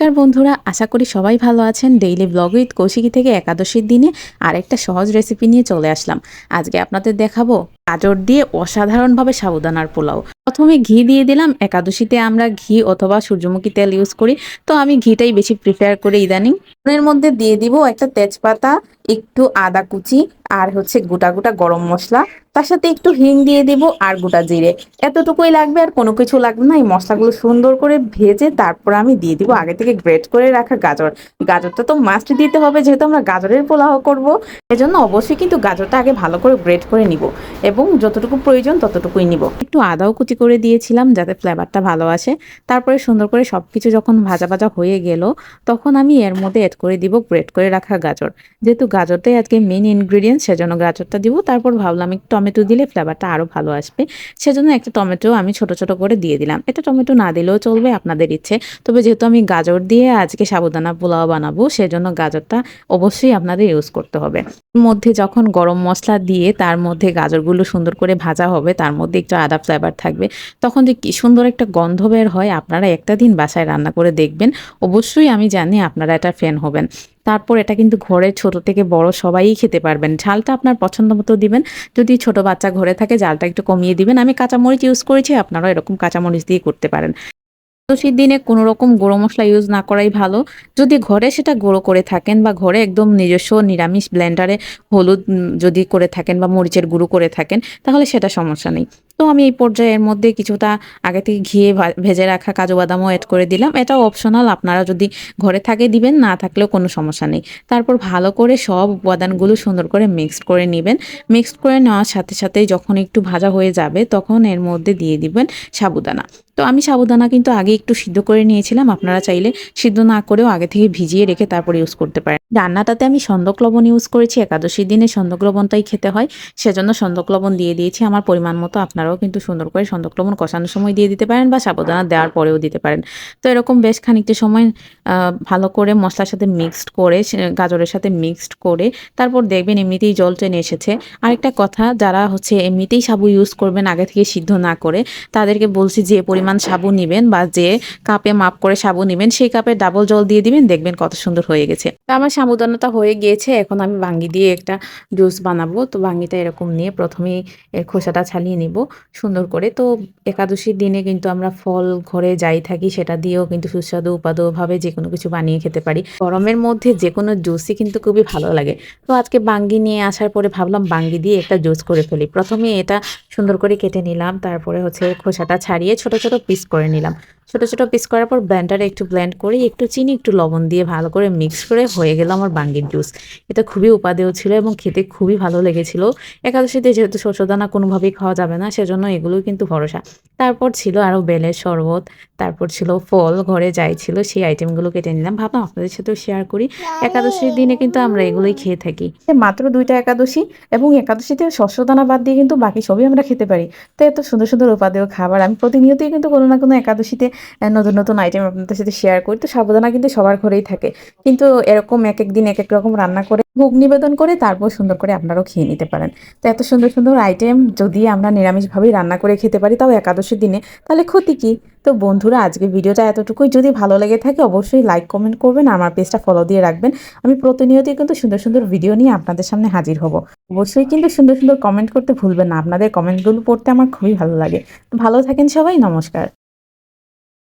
নমস্কার বন্ধুরা, আশা করি সবাই ভালো আছেন। ডেইলি ব্লগ উইথ কৌশিকী থেকে একাদশীর দিনে আরেকটা সহজ রেসিপি নিয়ে চলে আসলাম। আজকে আপনাদের দেখাবো গাজর দিয়ে অসাধারণভাবে সাবুদানার পোলাও। প্রথমে ঘি দিয়ে দিলাম। একাদশীতে আমরা ঘি অথবা সূর্যমুখী তেল ইউজ করি। তো আমি ঘিটাই বেশি প্রিফার করি ইদানিং। এর মধ্যে দিয়ে দিব একটা তেজপাতা, একটু আদা কুচি আর হচ্ছে গোটা গোটা গরম মশলা। তার সাথে একটু হিং দিয়ে দিব আর গোটা জিরে। এতটুকুই লাগবে আর কোনো কিছু লাগবে না। এই মশলাগুলো সুন্দর করে ভেজে তারপর আমি দিয়ে দিব আগে থেকে গ্রেট করে রাখা গাজর। গাজরটা তো মাস্ট দিতে হবে যেহেতু আমরা গাজরের পোলাও করব। এজন্য অবশ্যই কিন্তু গাজরটা আগে ভালো করে গ্রেট করে নিব এবং যতটুকু প্রয়োজন ততটুকুই নিব। একটু আদাও কুচি করে দিয়েছিলাম যাতে ফ্লেভারটা ভালো আসে। তারপরে সুন্দর করে সব কিছু যখন ভাজা ভাজা হয়ে গেল, তখন আমি এর মধ্যে অ্যাড করে দিব, গ্রেট করে রাখা গাজর। যেহেতু গাজরটাই আজকে মেন ইনগ্রিডিয়েন্ট সেজন্য গাজরটা দিব। তারপর ভাবলাম একটু টমেটো দিলে ফ্লেভারটা আরও ভালো আসবে। সেজন্য একটা টমেটো আমি ছোট ছোট করে দিয়ে দিলাম। এটা টমেটো না দিলেও চলবে, আপনাদের ইচ্ছে। তবে যেহেতু আমি গাজর দিয়ে আজকে সাবুদানা পোলাও বানাবো, সেজন্য গাজরটা অবশ্যই আপনাদের ইউজ করতে হবে। মধ্যে যখন গরম মশলা দিয়ে তার মধ্যে গাজরগুলো সুন্দর করে ভাজা হবে, তার মধ্যে একটু আদা ফ্লেভার থাকবে। তখন যে কি সুন্দর একটা গন্ধ বের হয়, আপনারা একটা দিন বাসায় রান্না করে দেখবেন। অবশ্যই আমি জানি আপনারা এটা ফ্যান হবেন। তারপর এটা কিন্তু ঘরে ছোট থেকে বড় সবাই খেতে পারবেন। ঝালটা আপনার পছন্দ মতো দিবেন। যদি ছোট বাচ্চা ঘরে থাকে, ঝালটা একটু কমিয়ে দিবেন। আমি কাঁচামরিচ ইউজ করেছি, আপনারাও এরকম কাঁচামরিচ দিয়ে করতে পারেন। একাদশীর দিনে কোনো রকম গুঁড়ো মশলা ইউজ না করাই ভালো। যদি ঘরে সেটা গুঁড়ো করে থাকেন বা ঘরে একদম নিজস্ব নিরামিষ ব্লেন্ডারে হলুদ যদি করে থাকেন বা মরিচের গুঁড়ো করে থাকেন, তাহলে সেটা সমস্যা নেই। তো আমি এই পর্যায়ের মধ্যে কিছুটা আগে থেকে ঘিয়ে ভেজে রাখা কাজু বাদামও অ্যাড করে দিলাম। এটাও অপশনাল আপনারা যদি ঘরে থাকে দিবেন, না থাকলেও কোনো সমস্যা নেই। তারপর ভালো করে সব উপাদানগুলো সুন্দর করে মিক্সড করে নেবেন। মিক্সড করে নেওয়ার সাথে সাথে যখন একটু ভাজা হয়ে যাবে, তখন এর মধ্যে দিয়ে দিবেন সাবুদানা। তো আমি সাবুদানা কিন্তু আগে একটু সিদ্ধ করে নিয়েছিলাম, আপনারা চাইলে সিদ্ধ না করেও আগে থেকে ভিজিয়ে রেখে তারপর ইউজ করতে পারেন। রান্নাটাতে আমি সন্দক লবণ ইউজ করেছি, একাদশীর দিনে সন্দক লবণটাই খেতে হয়। সেজন্য সন্দক লবণ দিয়ে দিয়েছি, আমার পরিমাণ মতো আপনারাও কিন্তু সুন্দর করে সন্দক কষানোর সময় দিয়ে দিতে পারেন বা সাবধানা দেওয়ার পরেও দিতে পারেন। তো এরকম বেশ খানিকটা সময় ভালো করে মশলার সাথে মিক্সড করে গাজরের সাথে মিক্সড করে তারপর দেখবেন এমনিতেই জল টেনে এসেছে। আরেকটা কথা, যারা হচ্ছে এমনিতেই সাবু ইউজ করবেন আগে থেকে সিদ্ধ না করে, তাদেরকে বলছি যে পরিমাণ সাবু নেবেন বা যে কাপে মাপ করে সাবু নেবেন, সেই কাপে ডাবল জল দিয়ে দিবেন, দেখবেন কত সুন্দর হয়ে গেছে। তা আমার সাবুদানাটা হয়ে গিয়েছে, এখন আমি বাঙ্গি দিয়ে একটা জুস বানাবো। তো বাঙ্গিটা এরকম নিয়ে প্রথমেই এর খোসাটা ছালিয়ে নিব। সুন্দর করে। তো একাদশীর দিনে কিন্তু আমরা ফল ঘরে যাই থাকি, সেটা দিয়েও কিন্তু সুস্বাদু, উপাদভাবে যে কোনো কিছু বানিয়ে খেতে পারি। গরমের মধ্যে যে কোনো জুসই কিন্তু খুবই ভালো লাগে। তো আজকে বাঙ্গি নিয়ে আসার পরে ভাবলাম বাঙ্গি দিয়ে একটা জুস করে ফেলি। প্রথমে এটা সুন্দর করে কেটে নিলাম, তারপরে হচ্ছে খোসাটা ছাড়িয়ে ছোট ছোট পিস করে নিলাম। ছোট ছোট পিস করার পর ব্লেন্ডারে একটু ব্লেন্ড করে, একটু চিনি, একটু লবণ দিয়ে ভালো করে মিক্স করে হয়ে গেল আমার বাঙ্গির জুস এটা খুবই উপাদেয় ছিল এবং খেতে খুবই ভালো লেগেছিল। একাদশীতে যেহেতু শস্যদানা কোনোভাবেই খাওয়া যাবে না, সেজন্য এগুলোই কিন্তু ভরসা। তারপর ছিল আরও বেলের শরবত, তারপর ছিল ফল, ঘরে যাই ছিল সেই আইটেমগুলো কেটে নিলাম। ভাবলাম আপনাদের সাথেও শেয়ার করি। একাদশীর দিনে কিন্তু আমরা এগুলোই খেয়ে থাকি। মাত্র দুইটা একাদশী এবং একাদশীতে শস্যদানা বাদ দিয়ে কিন্তু বাকি সবই আমরা খেতে পারি। তো এত সুন্দর সুন্দর উপাদেয় খাবার। আমি প্রতিনিয়তই কিন্তু কোনো না কোনো একাদশীতে নতুন নতুন আইটেম আপনাদের সাথে শেয়ার করি। তো সাবধানা কিন্তু সবার ঘরেই থাকে। কিন্তু এরকম এক এক দিন, এক এক রকম রান্না করে, ভোগ নিবেদন করে, তারপর সুন্দর করে আপনারাও খেয়ে নিতে পারেন। তো এত সুন্দর সুন্দর আইটেম যদি আমরা নিরামিষভাবেই রান্না করে খেতে পারি, তাও একাদশীর দিনে, তাহলে ক্ষতি কী? তো বন্ধুরা, আজকে ভিডিওটা এতটুকুই। যদি ভালো লেগে থাকে, অবশ্যই লাইক কমেন্ট করবেন আমার পেজটা ফলো দিয়ে রাখবেন। আমি প্রতিনিয়তই কিন্তু সুন্দর সুন্দর ভিডিও নিয়ে আপনাদের সামনে হাজির হব। অবশ্যই কিন্তু সুন্দর সুন্দর কমেন্ট করতে ভুলবেন না। আপনাদের কমেন্টগুলো পড়তে আমার খুবই ভালো লাগে। ভালো থাকেন সবাই, নমস্কার।